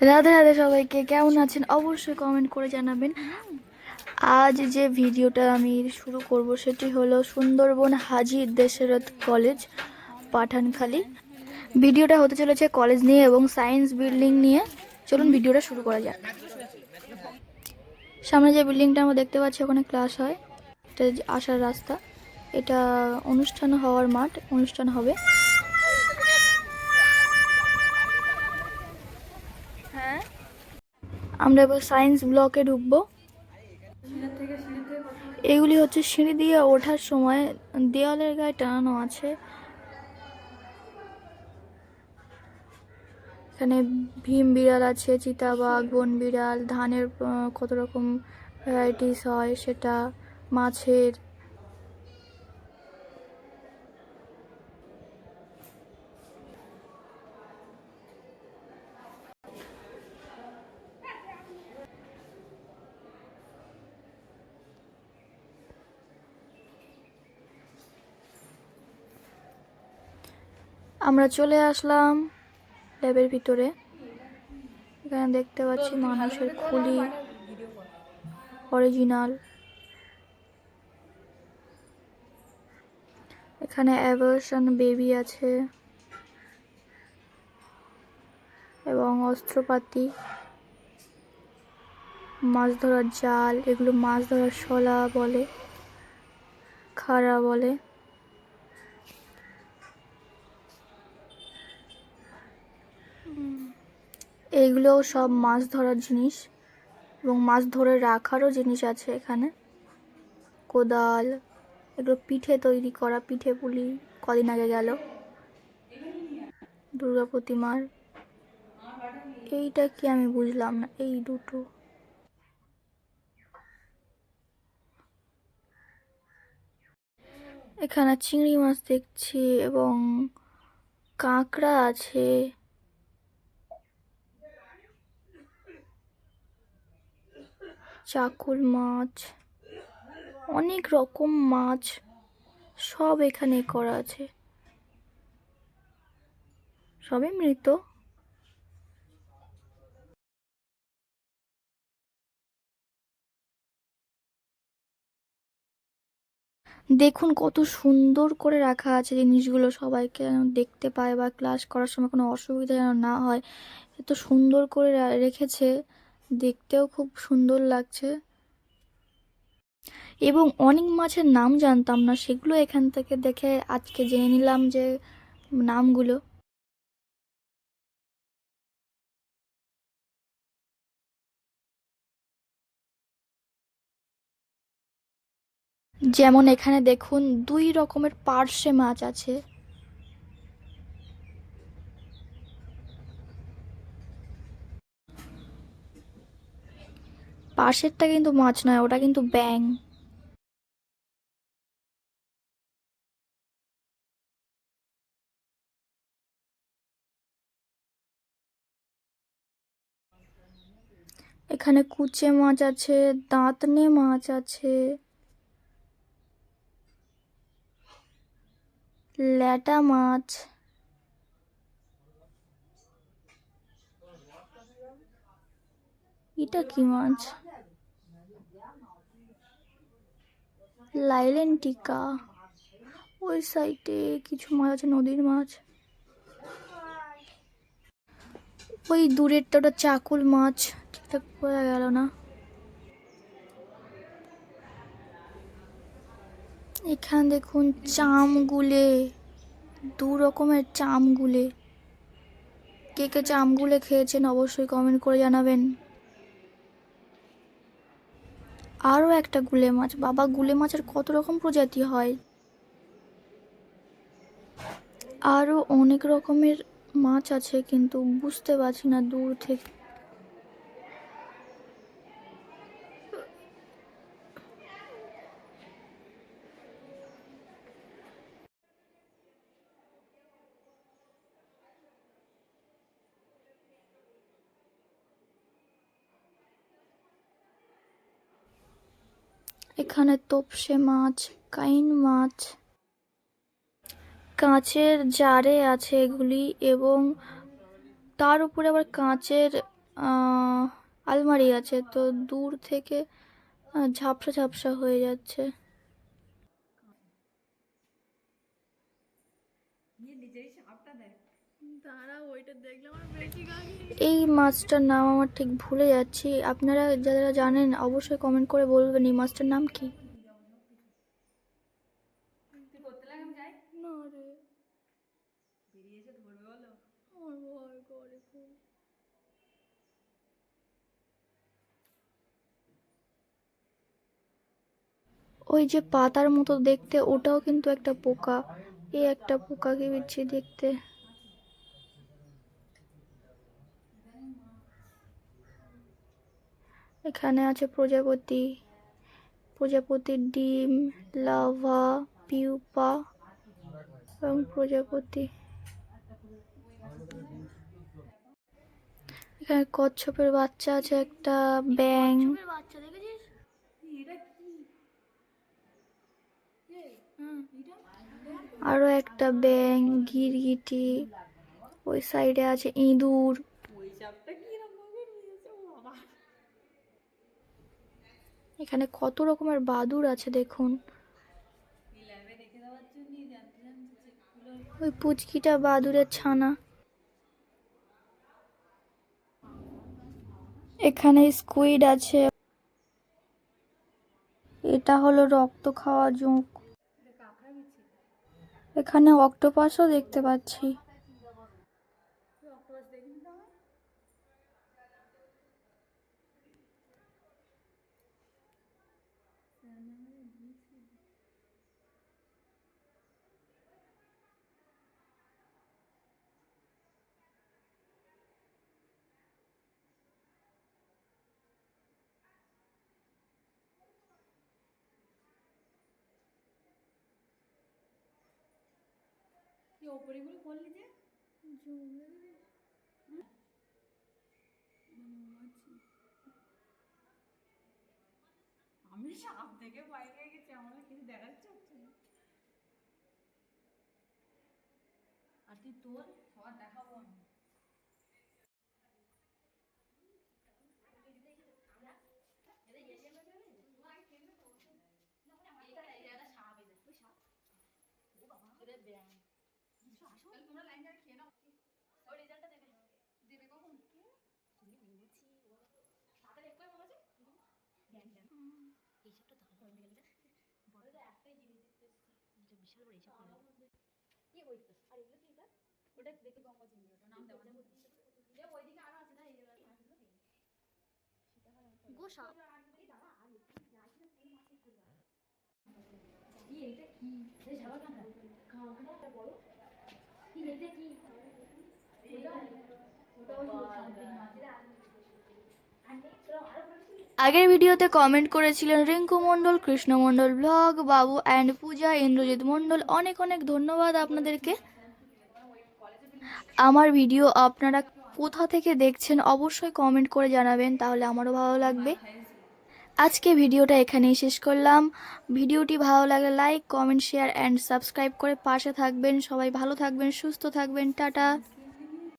রাধে রাধে সবাইকে, কেমন আছেন? অবশ্যই কমেন্ট করে জানাবেন। আজ যে ভিডিওটা আমি শুরু করব সেটি হলো সুন্দরবন হাজি দেশরথ কলেজ পাঠানখালী। ভিডিওটা হতে চলেছে কলেজ নিয়ে এবং সায়েন্স বিল্ডিং নিয়ে। চলুন ভিডিওটা শুরু করা যাক। সামনে যে বিল্ডিংটা আমরা দেখতে পাচ্ছি, ওখানে ক্লাস হয়। এটা আসার রাস্তা। এটা অনুষ্ঠান হওয়ার মাঠ, অনুষ্ঠান হবে। আমরা এবার সায়েন্স ব্লকে ঢুকব। এগুলি হচ্ছে সিঁড়ি দিয়ে ওঠার সময় দেওয়ালের গায়ে টানানো আছে। এখানে ভীম বিড়াল আছে, চিতাবাঘ, বন বিড়াল, ধানের কত রকম ভ্যারাইটিস হয় সেটা, মাছের আমরা চলে আসলাম ল্যাবের ভিতরে। এখানে দেখতে পাচ্ছি মানুষের খুলি। অরিজিনাল এখানে অ্যাভার্সন বেবি আছে। এবং অস্ত্রপাতি। মাছ ধরার জাল। এগুলো মাছ ধরার শলা বলে। খাড়া বলে। এইগুলোও সব মাছ ধরার জিনিস এবং মাছ ধরে রাখারও জিনিস আছে এখানে। কোদাল, এগুলো পিঠে তৈরি করা, পিঠে পুলি কদিন আগে গেল। দুর্গা প্রতিমার। এইটা কি আমি বুঝলাম না, এই দুটো। এখানে চিংড়ি মাছ দেখছি এবং কাঁকড়া আছে। চাকুল মাছ, অনেক রকম মাছ সব এখানে করা আছে। সবই মৃত। দেখুন কত সুন্দর করে রাখা আছে জিনিসগুলো। সবাইকে যেন দেখতে পায় বা ক্লাস করার সময় কোনো অসুবিধা যেন না হয়। এত সুন্দর করে রেখেছে। দেখতেও খুব সুন্দর লাগছে। এবং অনেক মাছের নাম জানতাম না, সেগুলো এখান থেকে দেখে আজকে জেনে নিলাম যে নামগুলো। যেমন এখানে দেখুন, দুই রকমের পার্শে মাছ আছে। পাশেরটা কিন্তু মাছ নয়, ওটা কিন্তু ব্যাং এখানে কুচে মাছ আছে, দাঁতনে মাছ আছে, ল্যাটা মাছ। এটা কি মাছ? লাইলেন টিকা। ওই সাইডে কিছু মাছ আছে, নদীর মাছ। ওই দূরেরটা ওটা চাকুল মাছ। ঠিকঠাক বোঝা গেল না। এখানে দেখুন চাম গুলে দু রকমের চাম গুলে কে কে চাম গুলে খেয়েছেন অবশ্যই কমেন্ট করে জানাবেন। আরও একটা গুলে মাছ। বাবা, গুলে মাছের কত রকম প্রজাতি হয়? আরও অনেক রকমের মাছ আছে, কিন্তু বুঝতে পারছি না দূর থেকে। এখানে তোপসে মাছ, কাইন মাছ, কাঁচের জারে আছে এগুলি এবং তার উপরে আবার কাঁচের আলমারি আছে। তো দূর থেকে ঝাপসা ঝাপসা হয়ে যাচ্ছে। এই মাছটার নাম আমার ঠিক ভুলে যাচ্ছি। আপনারা যারা জানেন অবশ্যই কমেন্ট করে বলবেন এই মাছটার নাম কি? ওই যে পাতার মতো দেখতে ওটাও কিন্তু একটা পোকা। এই একটা পোকাকে বিচ্ছি দেখতে। এখানে আছে প্রজাপতি প্রজাপতির ডিম লাভা পিউপা এবং প্রজাপতি। এখানে কচ্ছপের বাচ্চা আছে একটা ব্যাং আরও একটা ব্যাং গিরগিটি। ওই সাইডে আছে ইঁদুর। এখানে কত রকমের বাদুর আছে দেখুন। ওই পুচকিটা বাদুরের ছানা। এখানে স্কুইড আছে। এটা হলো রক্ত খাওয়া জোঁক। এখানে অক্টোপাসও দেখতে পাচ্ছি। আমি সাপ থেকে পেয়ে গেছি আমার কিছু দেখার ইচ্ছে হচ্ছে না। আর তুই তোর? সবার দেখাবো আমি। আসো আসো তোমরা লাইনটা খেয়ে নাও। ও রেজাল্টটা দেবে দেবে কখন? কি বলছি ও তাড়াতাড়ি একবার বলা যায় জ্ঞান জ্ঞান এইসবটা তো হলো হয়ে গেল বড় তো একটাই জিনিস দেখতেছি এটা বিশাল বড় এইসব কি ইয়ে বই তো আর এগুলো কি এটা? ওটা দেখে গঙ্গা চিংড়ি ওটা। নাম দেওয়া যাবে যে ওইদিকে আরও আছে না এই মাছগুলো গোসা কি? এটা কি? কাঁকড়া কাঁকড়া আগের ভিডিওতে কমেন্ট করেছিলেন রিঙ্কু মণ্ডল, কৃষ্ণ মণ্ডল ব্লগ বাবু অ্যান্ড পূজা, ইন্দ্রজিৎ মণ্ডল। অনেক অনেক ধন্যবাদ আপনাদেরকে। আমার ভিডিও আপনারা কোথা থেকে দেখছেন অবশ্যই কমেন্ট করে জানাবেন, তাহলে আমারও ভালো লাগবে। আজকে ভিডিওটা এখানেই শেষ করলাম। ভিডিওটি ভালো লাগলে like comment share and subscribe করে পাশে থাকবেন। সবাই ভালো থাকবেন, সুস্থ থাকবেন। টাটা।